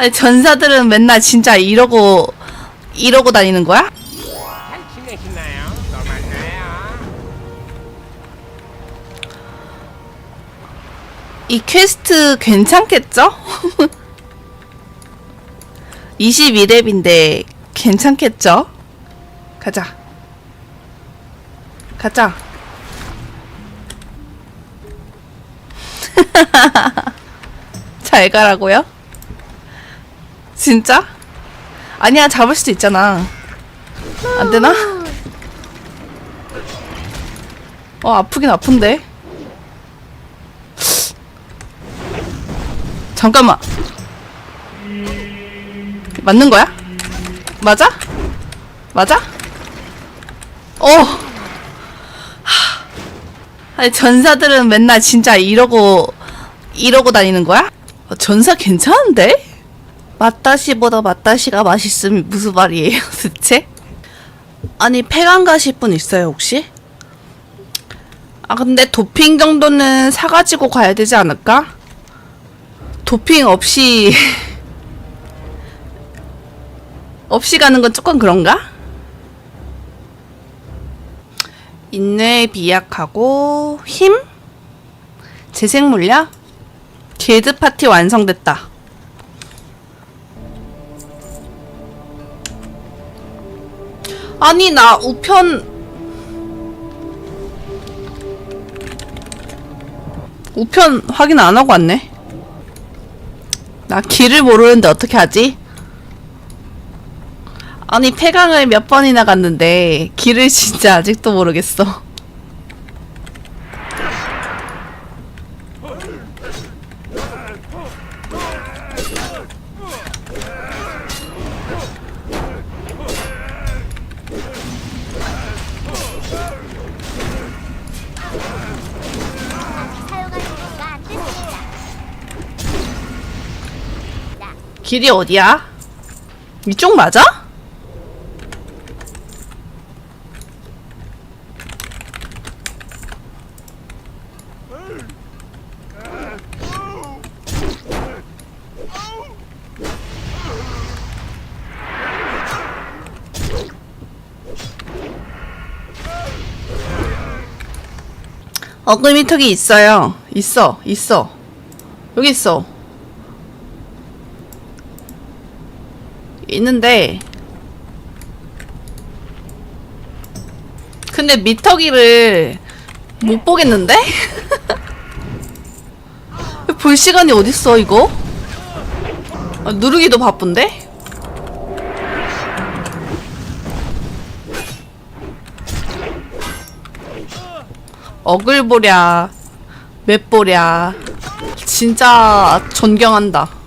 아니 전사들은 맨날 진짜 이러고 이러고 다니는 거야? 이 퀘스트 괜찮겠죠? 22렙인데 괜찮겠죠? 가자. 가자. 잘 가라고요? 진짜? 아니야, 잡을 수도 있잖아. 안 되나? 어, 아프긴 아픈데. 잠깐만. 맞는 거야? 맞아? 맞아? 어. 하. 아니 전사들은 맨날 진짜 이러고 이러고 다니는 거야? 어, 전사 괜찮은데? 맞다시보다 맞다시가 맛있음이 무슨 말이에요, 대체? 아니 폐간 가실 분 있어요 혹시? 아 근데 도핑 정도는 사가지고 가야 되지 않을까? 도핑 없이 없이 가는 건 조금 그런가? 인내 비약하고 힘? 재생 물량? 길드 파티 완성됐다. 아니 나 우편 우편 확인 안 하고 왔네. 나 길을 모르는데 어떻게 하지? 아니 폐강을 몇 번이나 갔는데 길을 진짜 아직도 모르겠어. 길이 어디야? 이쪽 맞아? 어금니 턱이 있어요. 있어, 있어. 여기 있어. 있는데 근데 미터기를 못 보겠는데? 볼 시간이 어딨어 이거? 아, 누르기도 바쁜데? 어글 보랴 맵 보랴 진짜 존경한다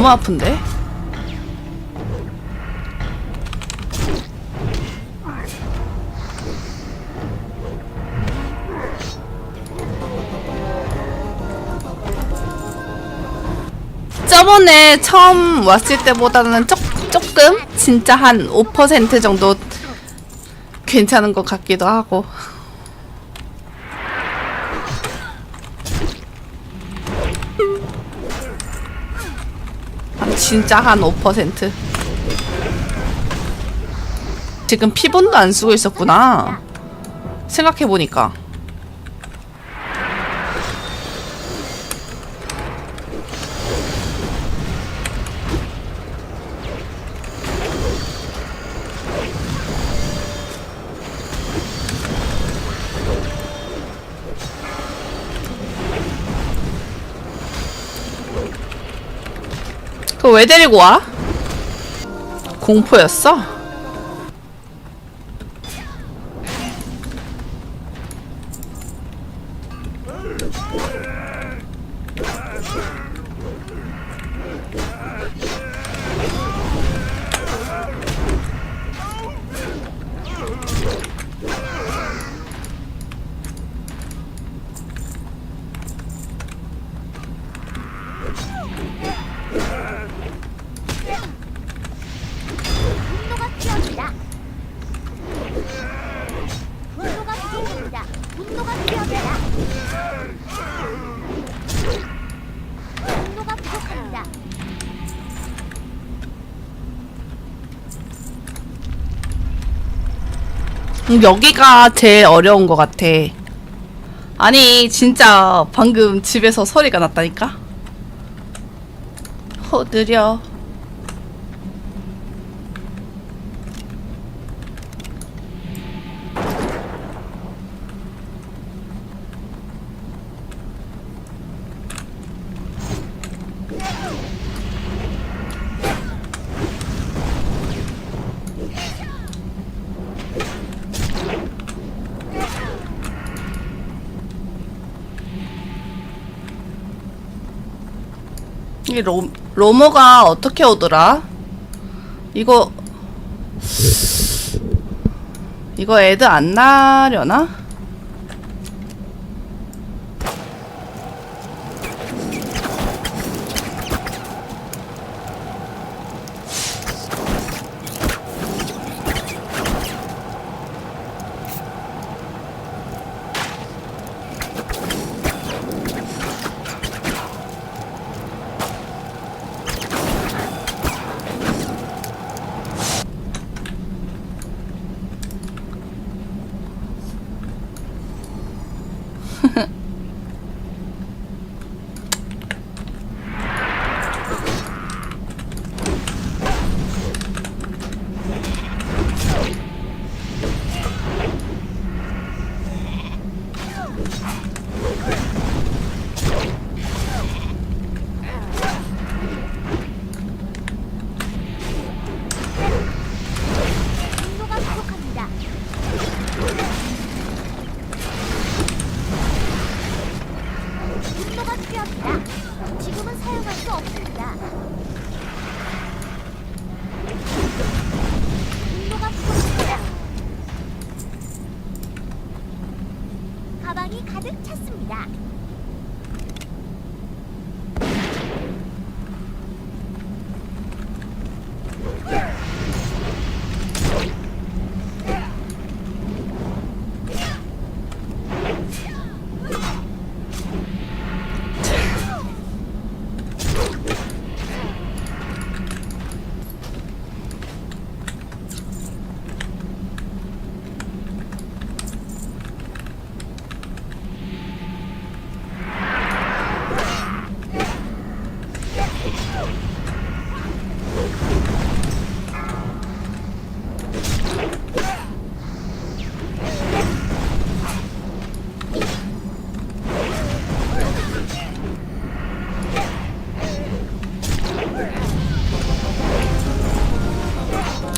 너무 아픈데? 저번에 처음 왔을 때보다는 조, 조금 진짜 한 5% 정도 괜찮은 것 같기도 하고 진짜 한 5% 지금 피본도 안 쓰고 있었구나. 생각해보니까 왜 데리고 와? 공포였어? 음, 여기가 제일 어려운 것 같아. 아니, 진짜 방금 집에서 소리가 났다니까? 어, 느려. 이 로, 로모가 어떻게 오더라? 이거 이거 애들 안 나려나?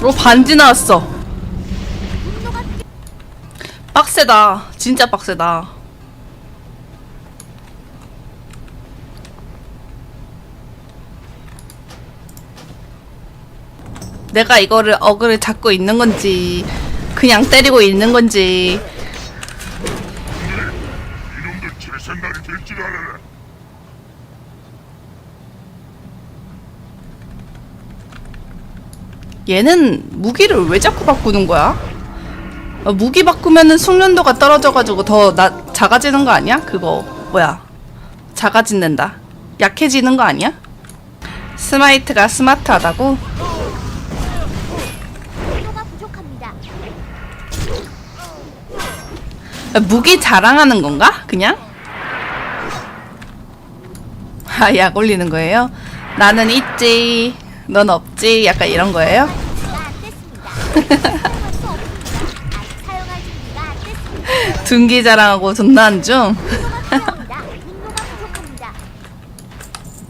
어 반지 나왔어. 빡세다. 진짜 빡세다. 내가 이거를 어그를 잡고 있는 건지 그냥 때리고 있는 건지. 얘는 무기를 왜 자꾸 바꾸는 거야? 어, 무기 바꾸면은 숙련도가 떨어져가지고 더 나, 작아지는 거 아니야? 그거 뭐야? 작아진다. 약해지는 거 아니야? 스마이트가 스마트하다고? 무기 자랑하는 건가? 그냥? 아, 약 올리는 거예요? 나는 있지, 넌 없지, 약간 이런 거예요? 둔기 자랑하고 존나 안 중.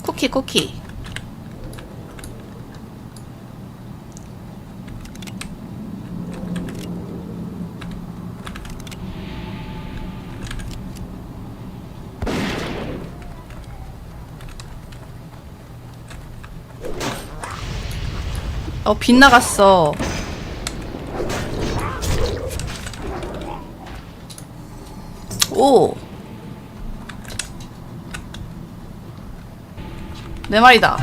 쿠키, 쿠키. 어, 빗나갔어. 오. 내 말이다.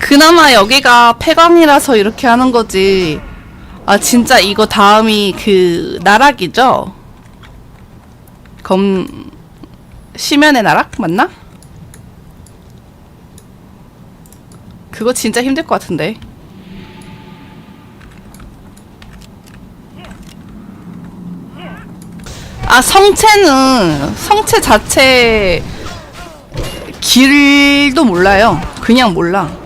그나마 여기가 폐광이라서 이렇게 하는 거지. 아, 진짜 이거 다음이 그, 나락이죠? 검, 심연의 나락 맞나? 그거 진짜 힘들 것 같은데. 아 성체는 성체 자체 길도 몰라요. 그냥 몰라.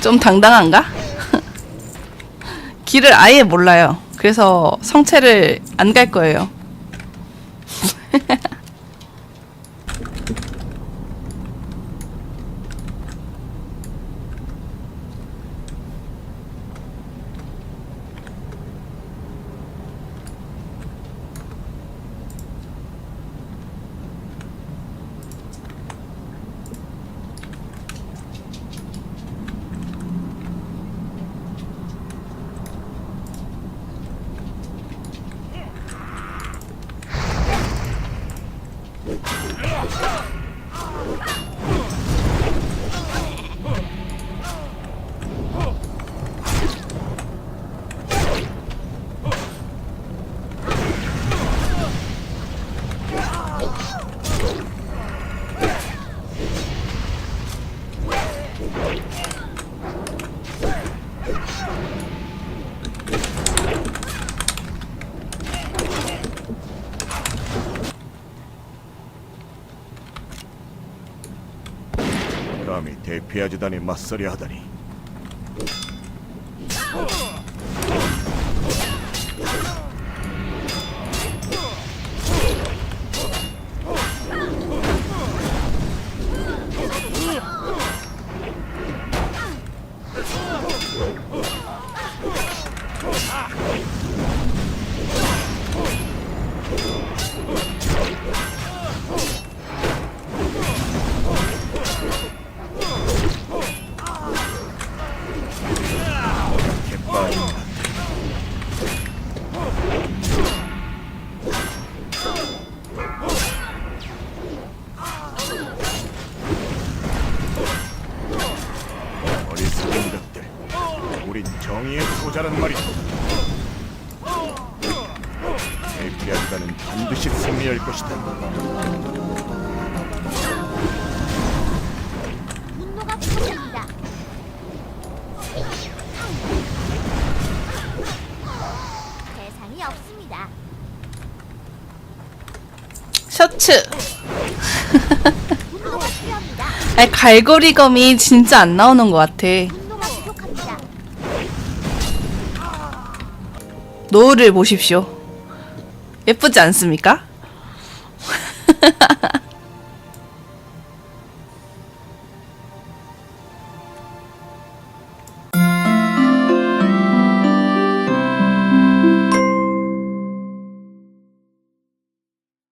좀 당당한가? 길을 아예 몰라요. 그래서 성체를 안 갈 거예요. 감히 대피하지단에 맞서려 하다니 우린 정의의 소자란 말이다 대피하지단은 반드시 승리할 것이다 분노가 부족합니다. 대상이 없습니다. 셔츠. 분노가 필요합니다. 아니, 갈고리검이 진짜 안 나오는 것 같아. 노을을 보십시오. 예쁘지 않습니까?